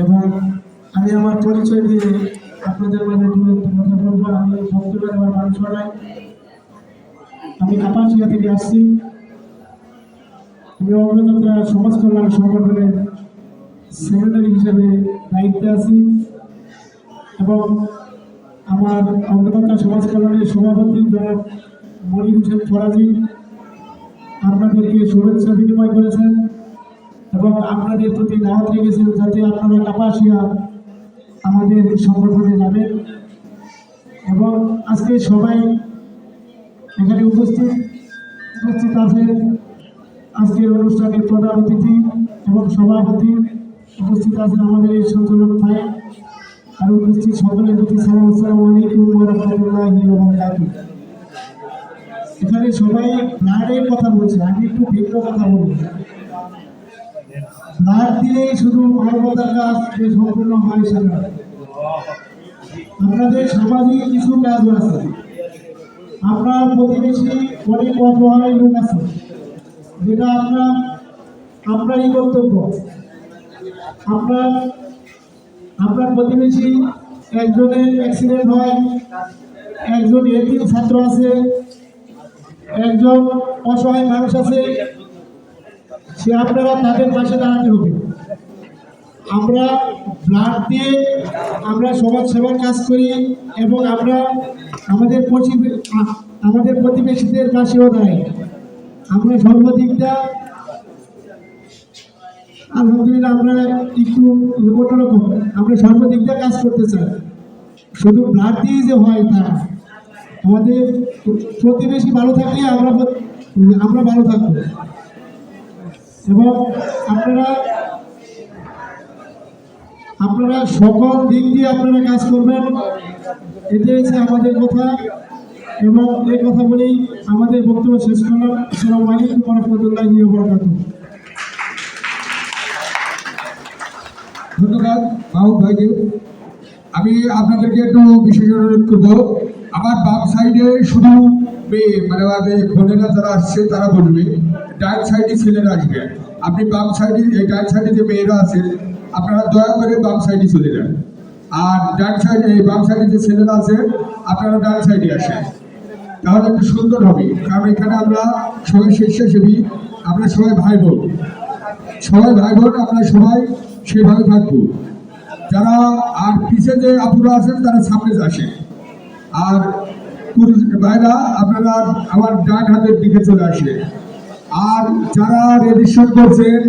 এবং আমি আমার পরিচয় দিয়ে আপনাদের মাঝে দু কথা বলব। আমি ভক্তদের আমার মানুষ আমি কাপাসিয়া থেকে আসছি। আমি অগ্রযাত্রা সমাজ কল্যাণ সংগঠনের সেক্রেটারি হিসেবে দায়িত্বে আছি। এবং আমার অগ্রযাত্রা সমাজ কল্যাণের সভাপতি জনাব মনির হোসেন ফরাজি আপনাদেরকে শুভেচ্ছা বিনিময় করেছেন। এবং আপনাদের প্রতি দাওয়াত রেখেছেন যাতে আপনারা কাপাসিয়া আমাদের সংগঠনে যাবেন। এবং আজকে সবাই এখানে উপস্থিত উপস্থিত আছেন। আজকের অনুষ্ঠানের প্রধান অতিথি এবং সভাপতি উপস্থিত আছেন আমাদের এই সঞ্চালক ভাই। আর উপস্থিত সকলের প্রতি সালাম এখানে সবাই ব্লাডের কথা বলছে আমি একটু ভিন্ন কথা বলব ব্লাড দিলেই শুধু মানবতার কাজ যে সম্পূর্ণ হয় সেটা আপনাদের সামাজিক কিছু কাজ আছে। আপনার প্রতিবেশী অনেক অসহায় লোক আছে। যেটা আপনার, আপনারই কর্তব্য। আপনার আপনার প্রতিবেশী একজনের অ্যাক্সিডেন্ট হয়, একজন এতিম ছাত্র আছে, একজন অসহায় মানুষ আছে সে আপনারা তাদের পাশে দাঁড়াতে হবে। আমরা ব্লাড দিয়ে আমরা সমাজ সেবার কাজ করি এবং আমরা আমাদের আমাদের প্রতিবেশীদের পাশেও দাঁড়াই। আমরা সর্বদিকটা আলহামদুলিল্লাহ আমরা একটু অন্যরকম আমরা সর্বদিকটা কাজ করতে চাই। শুধু ব্লাড দিয়ে যে হয় তা। আমাদের প্রতিবেশী ভালো থাকলে আমরা আমরা ভালো থাকব। এবং আপনারা আপনারা সকল দিক দিয়ে আপনারা কাজ করবেন। এটাই হচ্ছে আমাদের কথা। এবং এই কথা বলেই আমাদের বক্তব্য শেষ করলাম। আসসালামু আলাইকুম রহমতুল্লাহি বরকাতুহ ধন্যবাদ মাহবুব ভাইকে। আমি আপনাদেরকে একটু বিশেষ অনুরোধ করব। আমার বাম সাইডে শুধু মেয়ে মানে বোনেরা যারা আসছে, তারা বলবে, ডান সাইডে ছেলেরা আসবে। আপনি বাম সাইডে, এই ডান সাইডে যে মেয়েরা আছে, আপনারা দয়া করে বাম সাইডে চলে যান। আর ডান সাইডে, এই বাম সাইডে যে ছেলেরা আছে, আপনারা ডান সাইডে আসেন। তাহলে একটু সুন্দর হবে, কারণ এখানে আমরা সবাই স্বেচ্ছাসেবী, আমরা সবাই ভাই বোন সবাই ভাই বোন আমরা সবাই সেভাবে থাকব। যারা আর পিছে যে আপুরা আছেন, তারা সামনে আসেন। আর পুরুষ ভাইরা, আপনারা আমার ডান হাতের দিকে চলে আসে আর যারা রেজিস্ট্রেশন করছেন